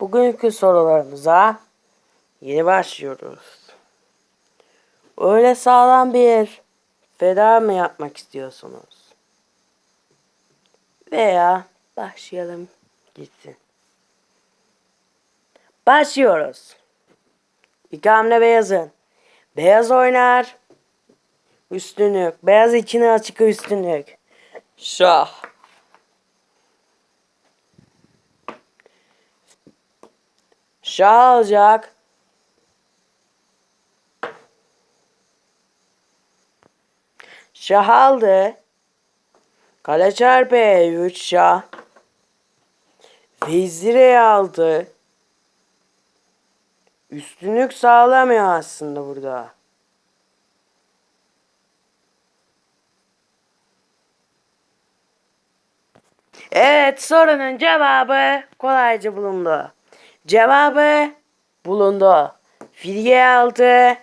Bugünkü sorularımıza yeni başlıyoruz. Öyle sağlam bir feda mı yapmak istiyorsunuz? Veya başlayalım gitsin. Başlıyoruz. İki hamle beyazın. Beyaz oynar. Üstünlük. Beyaz içine açık üstünlük. Şah. Şah alacak. Şah aldı. Kale çarpı E3 şah. Vezire aldı. Üstünlük sağlamıyor aslında burada. Evet sorunun cevabı kolayca bulundu. Cevabı bulundu. Filye aldı.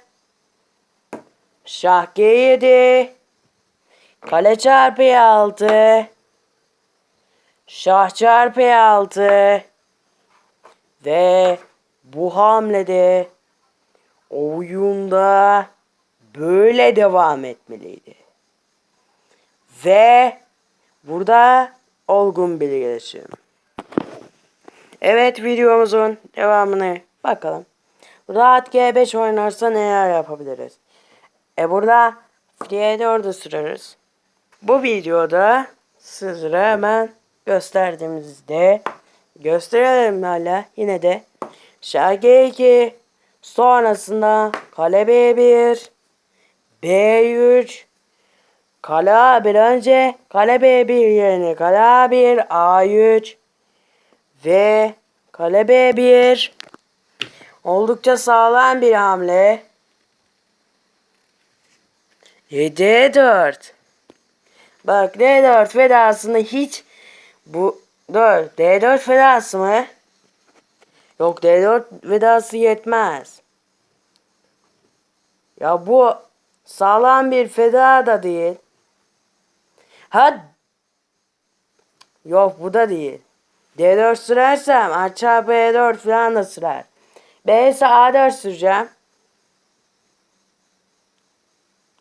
Şah G7. Kale çarpı aldı. Şah çarpı aldı. Ve bu hamlede oyunda böyle devam etmeliydi. Ve burada olgun bir gelişim. Evet videomuzun devamını bakalım. Rahat G5 oynarsa neler yapabiliriz? E burada Filiye 4'ü süreriz. Bu videoda sizlere hemen gösterdiğimizde gösterelim hala yine de Şah G2 sonrasında kale B1 B3 Kale A1 önce kale B1 yerine kale A1 A3 ve kale B1 oldukça sağlam bir hamle. E, D4 Bak D4 fedasında hiç bu 4 D4 fedası mı? Yok D4 fedası yetmez. Ya bu sağlam bir feda da değil. Ha Yok bu da değil. D4 sürersem A çarpı E4 falan da sürer. B ise A4 süreceğim.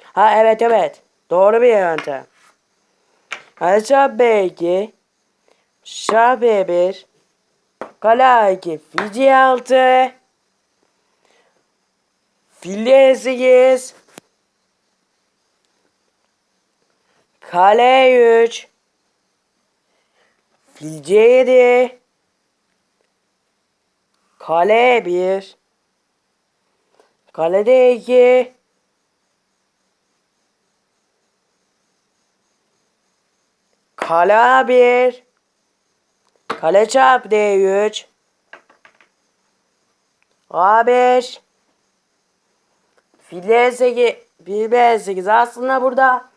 Ha evet evet. Doğru bir yöntem. A çarpı B2 Şah B1 Kale A2 Fil C6 Fil D8 Kale 3 Fil C7 Kale 1 Kale D2 Kale A1 Kale çarpı D3 A5 Fil D8 Fil B8 aslında burada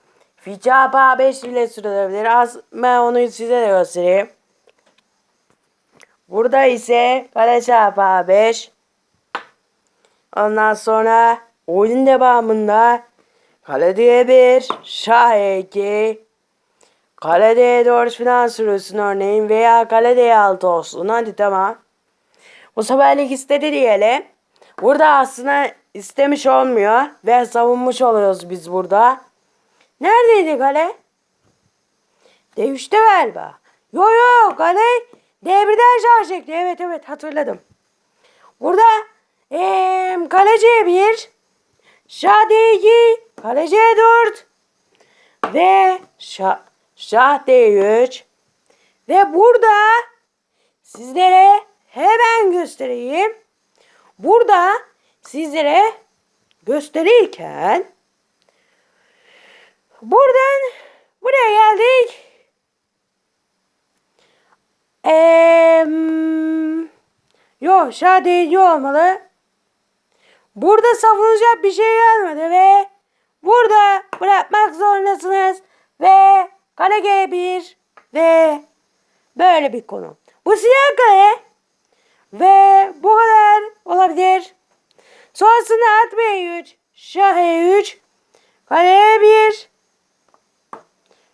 Fil çarpı A5 ile sürülebilir. Az, ben onu size de göstereyim. Burada ise kale çarpı A5 Ondan sonra oyun devamında kale D1 Şah E2 Kale D4 falan sürüsün örneğin veya kale D6 olsun. Hadi tamam. Bu seferlik istedi diyelim. Burada aslında istemiş olmuyor ve savunmuş oluyoruz biz burada. Neredeydi kale? D3'te galiba. Yo yo kale D1'den şah. Evet evet hatırladım. Burada ee, kale C1 Şah D2 Kale C4 ve şah, şah D3 ve burada sizlere hemen göstereyim. Burada sizlere gösterirken buradan buraya geldik. Eee Yok şah D2 olmalı. Burada savunacak bir şey gelmedi ve burada bırakmak zorundasınız ve kale G1 ve böyle bir konu. Bu siyah kale ve bu kadar olabilir. Sonrasında at B3, şah E3, kale E1,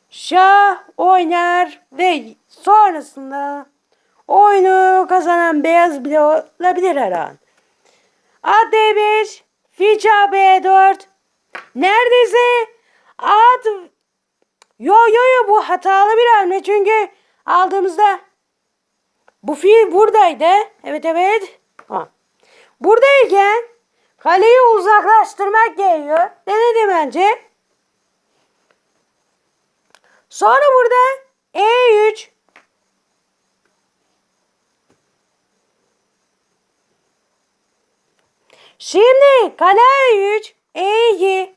şah oynar ve sonrasında oyunu kazanan beyaz bile olabilir her an. At D5, Fiça B4. Neredeyse at Yo yo yo bu hatalı bir hamle çünkü aldığımızda bu fil buradaydı. Evet evet. Ha. Buradayken kaleyi uzaklaştırmak gerekiyor. Denedi bence. Sonra burada E3 Şimdi kale E3 E2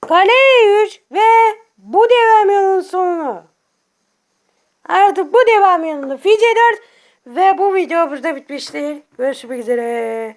Kale E3 ve bu devam yolunun sonu. Artık bu devam yolunda Fice 4 ve bu video burada bitmiştir. Görüşmek üzere.